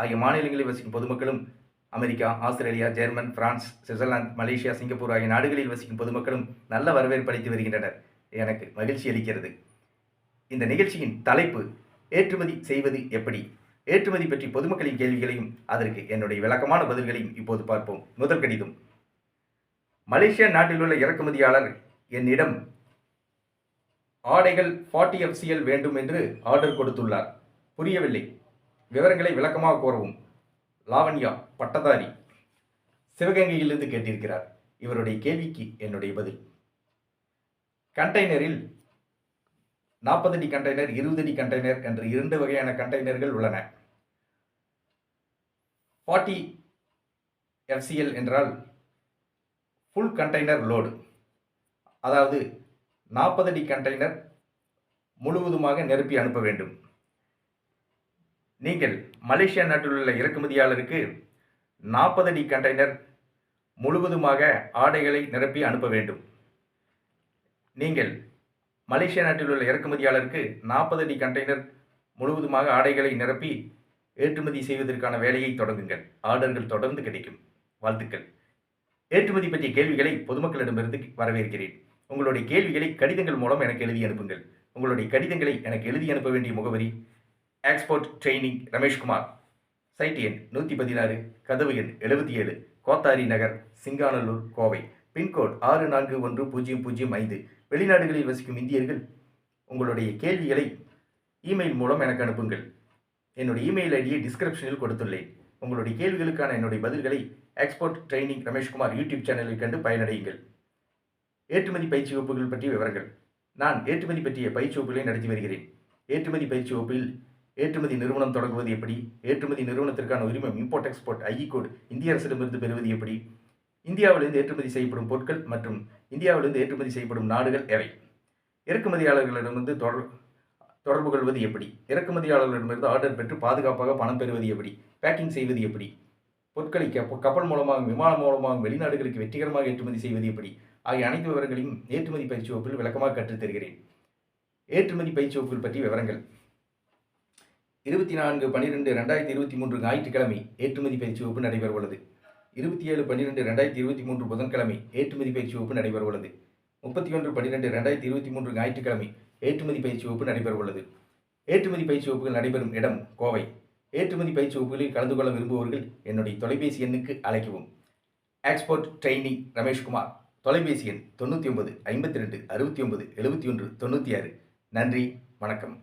ஆகிய மாநிலங்களில் வசிக்கும் பொதுமக்களும் America Australia German France Switzerland Malaysia Singapore ஆகிய நாடுகளில் வசிக்கும் பொதுமக்களும் நல்ல வரவேற்பு அளித்து வருகின்றனர். எனக்கு மகிழ்ச்சி அளிக்கிறது. இந்த நிகழ்ச்சியின் தலைப்பு ஏற்றுமதி செய்வது எப்படி? ஏற்றுமதி பற்றி பொதுமக்களின் கேள்விகளையும் அதற்கு என்னுடைய விளக்கமான பதில்களையும் இப்போது பார்ப்போம். முதல் கடிதம். மலேசியா நாட்டில் உள்ள இறக்குமதியாளர் என்னிடம் ஆடைகள் ஃபார்ட்டி எஃப்சிஎல் வேண்டும் என்று ஆர்டர் கொடுத்துள்ளார். புரியவில்லை. விவரங்களை விளக்கமாக கூறவும். லாவண்யா பட்டதாரி. சிவகங்கையிலிருந்து கேட்டிருக்கிறார். இவருடைய கேள்விக்கு என்னுடைய பதில். கண்டெய்னரில் நாற்பது அடி கண்டெய்னர் இருபது அடி கண்டெய்னர் என்ற இரண்டு வகையான கண்டெய்னர்கள் உள்ளன. ஃபார்ட்டி எஃப்சிஎல் என்றால் ஃபுல் கண்டெய்னர் லோடு அதாவது நாற்பது அடி கண்டெய்னர் முழுவதுமாக நிரப்பி அனுப்ப வேண்டும். நீங்கள் மலேசியா நாட்டில் உள்ள இறக்குமதியாளருக்கு நாற்பது அடி கண்டெய்னர் முழுவதுமாக ஆடைகளை நிரப்பி அனுப்ப வேண்டும். நீங்கள் மலேசியா நாட்டில் உள்ள இறக்குமதியாளருக்கு நாற்பது அடி கண்டெய்னர் முழுவதுமாக ஆடைகளை நிரப்பி ஏற்றுமதி செய்வதற்கான வேலையை தொடங்குங்கள். ஆர்டர்கள் தொடர்ந்து கிடைக்கும். வாழ்த்துக்கள். ஏற்றுமதி பற்றிய கேள்விகளை பொதுமக்களிடமிருந்து வரவேற்கிறேன். உங்களுடைய கேள்விகளை கடிதங்கள் மூலம் எனக்கு எழுதி அனுப்புங்கள். உங்களுடைய கடிதங்களை எனக்கு எழுதி அனுப்ப வேண்டிய முகவரி எக்ஸ்போர்ட் ட்ரைனிங் ரமேஷ்குமார் சைட் எண் நூற்றி பதினாறு கதவு எண் எழுபத்தி ஏழு கோத்தாரி நகர் சிங்கானல்லூர் கோவை. பின்கோட் ஆறு நான்கு ஒன்று பூஜ்ஜியம் பூஜ்ஜியம் ஐந்து. வெளிநாடுகளில் வசிக்கும் இந்தியர்கள் உங்களுடைய கேள்விகளை இமெயில் மூலம் எனக்கு அனுப்புங்கள். என்னுடைய இமெயில் ஐடியை டிஸ்கிரிப்ஷனில் கொடுத்துள்ளேன். உங்களுடைய கேள்விகளுக்கான என்னுடைய பதில்களை எக்ஸ்போர்ட் ட்ரைனிங் ரமேஷ்குமார் யூடியூப் சேனலில் கண்டு பயனடையுங்கள். ஏற்றுமதி பயிற்சி வகுப்புகள் பற்றிய விவரங்கள். நான் ஏற்றுமதி பற்றிய பயிற்சி வகுப்புகளை நடத்தி வருகிறேன். ஏற்றுமதி பயிற்சி வகுப்பில் ஏற்றுமதி நிறுவனம் தொடங்குவது எப்படி? ஏற்றுமதி நிறுவனத்திற்கான உரிமம் இம்போர்ட் எக்ஸ்போர்ட் ஐஇ கோடு இந்திய அரசிடமிருந்து பெறுவது எப்படி? இந்தியாவிலிருந்து ஏற்றுமதி செய்யப்படும் பொருட்கள் மற்றும் இந்தியாவிலிருந்து ஏற்றுமதி செய்யப்படும் நாடுகள் எவை? இறக்குமதியாளர்களிடமிருந்து தொடர் தொடர்பு கொள்வது எப்படி? இறக்குமதியாளர்களிடமிருந்து ஆர்டர் பெற்று பாதுகாப்பாக பணம் பெறுவது எப்படி? பேக்கிங் செய்வது எப்படி? பொருட்களை கப்பல் மூலமாகவும் விமானம் மூலமாகவும் வெளிநாடுகளுக்கு வெற்றிகரமாக ஏற்றுமதி செய்வது எப்படி? ஆகிய அனைத்து விவரங்களையும் ஏற்றுமதி பயிற்சி வகுப்பில் விளக்கமாக கற்றுத் தருகிறேன் ஏற்றுமதி பயிற்சி வகுப்பில் பற்றி விவரங்கள். இருபத்தி நான்கு பன்னிரெண்டு ரெண்டாயிரத்தி இருபத்தி மூன்று ஞாயிற்றுக்கிழமை ஏற்றுமதி பயிற்சி வகுப்பு நடைபெற உள்ளது இருபத்தி ஏழு பன்னிரெண்டு ரெண்டாயிரத்தி இருபத்தி மூன்று புதன்கிழமை ஏற்றுமதி பயிற்சி வகுப்பு நடைபெற உள்ளது முப்பத்தி ஒன்று பன்னிரெண்டு ரெண்டாயிரத்தி இருபத்தி மூன்று ஞாயிற்றுக்கிழமை ஏற்றுமதி பயிற்சி வகுப்பு நடைபெற உள்ளது ஏற்றுமதி பயிற்சி வகுப்புகள் நடைபெறும் இடம் கோவை. ஏற்றுமதி பயிற்சி வகுப்புகளில் கலந்து கொள்ள விரும்புபவர்கள் என்னுடைய தொலைபேசி எண்ணுக்கு அழைக்கவும். எக்ஸ்போர்ட் ட்ரைனிங் ரமேஷ்குமார் தொலைபேசி எண் தொண்ணூற்றி ஒன்பது ஐம்பத்தி ரெண்டு அறுபத்தி ஒன்பது எழுபத்தி ஒன்று தொண்ணூற்றி ஆறு. நன்றி வணக்கம்.